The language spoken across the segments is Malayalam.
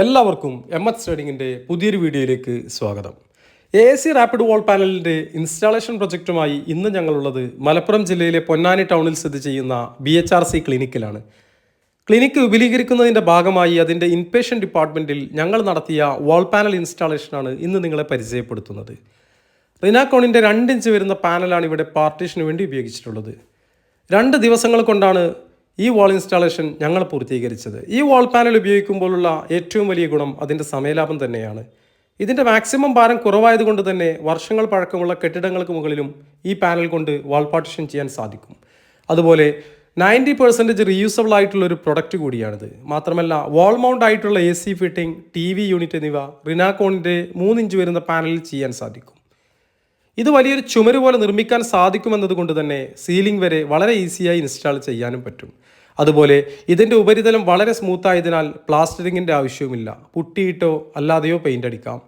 എല്ലാവർക്കും എം എച്ച് ട്രേഡിങ്ങിന്റെ പുതിയൊരു വീഡിയോയിലേക്ക് സ്വാഗതം. എ സി റാപ്പിഡ് വോൾ പാനലിന്റെ ഇൻസ്റ്റാളേഷൻ പ്രൊജക്റ്റുമായി ഇന്ന് ഞങ്ങളുള്ളത് മലപ്പുറം ജില്ലയിലെ പൊന്നാനി ടൗണിൽ സ്ഥിതി ചെയ്യുന്ന ബി എച്ച് ആർ സി ക്ലിനിക്കിലാണ് ക്ലിനിക്ക് വിപുലീകരിക്കുന്നതിന്റെ ഭാഗമായി അതിന്റെ ഇൻപേഷ്യൻ ഡിപ്പാർട്ട്മെന്റിൽ ഞങ്ങൾ നടത്തിയ വോൾ പാനൽ ഇൻസ്റ്റാളേഷനാണ് ഇന്ന് നിങ്ങളെ പരിചയപ്പെടുത്തുന്നത്. റിനാക്കോണിന്റെ രണ്ടിഞ്ച് വരുന്ന പാനലാണ് ഇവിടെ പാർട്ടീഷന് വേണ്ടി ഉപയോഗിച്ചിട്ടുള്ളത്. രണ്ട് ദിവസങ്ങൾ കൊണ്ടാണ് ഈ വാൾ ഇൻസ്റ്റാളേഷൻ ഞങ്ങൾ പൂർത്തീകരിച്ചത്. ഈ വാൾ പാനൽ ഉപയോഗിക്കുമ്പോഴുള്ള ഏറ്റവും വലിയ ഗുണം അതിന്റെ സമയലാഭം തന്നെയാണ്. ഇതിന്റെ മാക്സിമം ഭാരം കുറവായതുകൊണ്ട് തന്നെ വർഷങ്ങൾ പഴക്കമുള്ള കെട്ടിടങ്ങൾക്ക് മുകളിലും ഈ പാനൽ കൊണ്ട് വാൾ പാർട്ടിഷൻ ചെയ്യാൻ സാധിക്കും. അതുപോലെ നയന്റി പെർസെന്റേജ് റീയൂസബിൾ ആയിട്ടുള്ള ഒരു പ്രൊഡക്റ്റ് കൂടിയാണിത്. മാത്രമല്ല വാൾ മൗണ്ട് ആയിട്ടുള്ള A C fitting T V unit എന്നിവ റിനാക്കോണിന്റെ മൂന്നിഞ്ച് വരുന്ന പാനലിൽ ചെയ്യാൻ സാധിക്കും. ഇത് വലിയൊരു ചുമര് പോലെ നിർമ്മിക്കാൻ സാധിക്കുമെന്നതുകൊണ്ട് തന്നെ സീലിംഗ് വരെ വളരെ ഈസിയായി ഇൻസ്റ്റാൾ ചെയ്യാനും പറ്റും. അതുപോലെ ഇതിന്റെ ഉപരിതലം വളരെ സ്മൂത്തായതിനാൽ പ്ലാസ്റ്ററിങ്ങിന്റെ ആവശ്യവുമില്ല. പുട്ടിയിട്ടോ അല്ലാതെയോ പെയിന്റ് അടിക്കാം.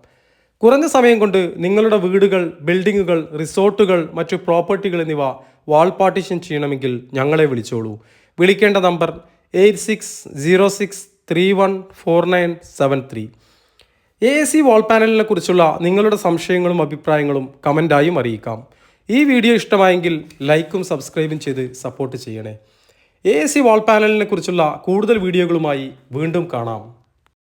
കുറഞ്ഞ സമയം കൊണ്ട് നിങ്ങളുടെ വീടുകൾ ബിൽഡിങ്ങുകൾ റിസോർട്ടുകൾ മറ്റു പ്രോപ്പർട്ടികൾ എന്നിവ വാൾ പാർട്ടീഷൻ ചെയ്യണമെങ്കിൽ ഞങ്ങളെ വിളിച്ചോളൂ. വിളിക്കേണ്ട number eight six zero six three one four nine seven three. A C wall പാനലിനെ കുറിച്ചുള്ള നിങ്ങളുടെ സംശയങ്ങളും അഭിപ്രായങ്ങളും കമന്റായും അറിയിക്കാം. ഈ വീഡിയോ ഇഷ്ടമായെങ്കിൽ ലൈക്കും സബ്സ്ക്രൈബും ചെയ്ത് സപ്പോർട്ട് ചെയ്യണേ. എ സി വാൾ പാനലിനെ കുറിച്ചുള്ള കൂടുതൽ വീഡിയോകളുമായി വീണ്ടും കാണാം.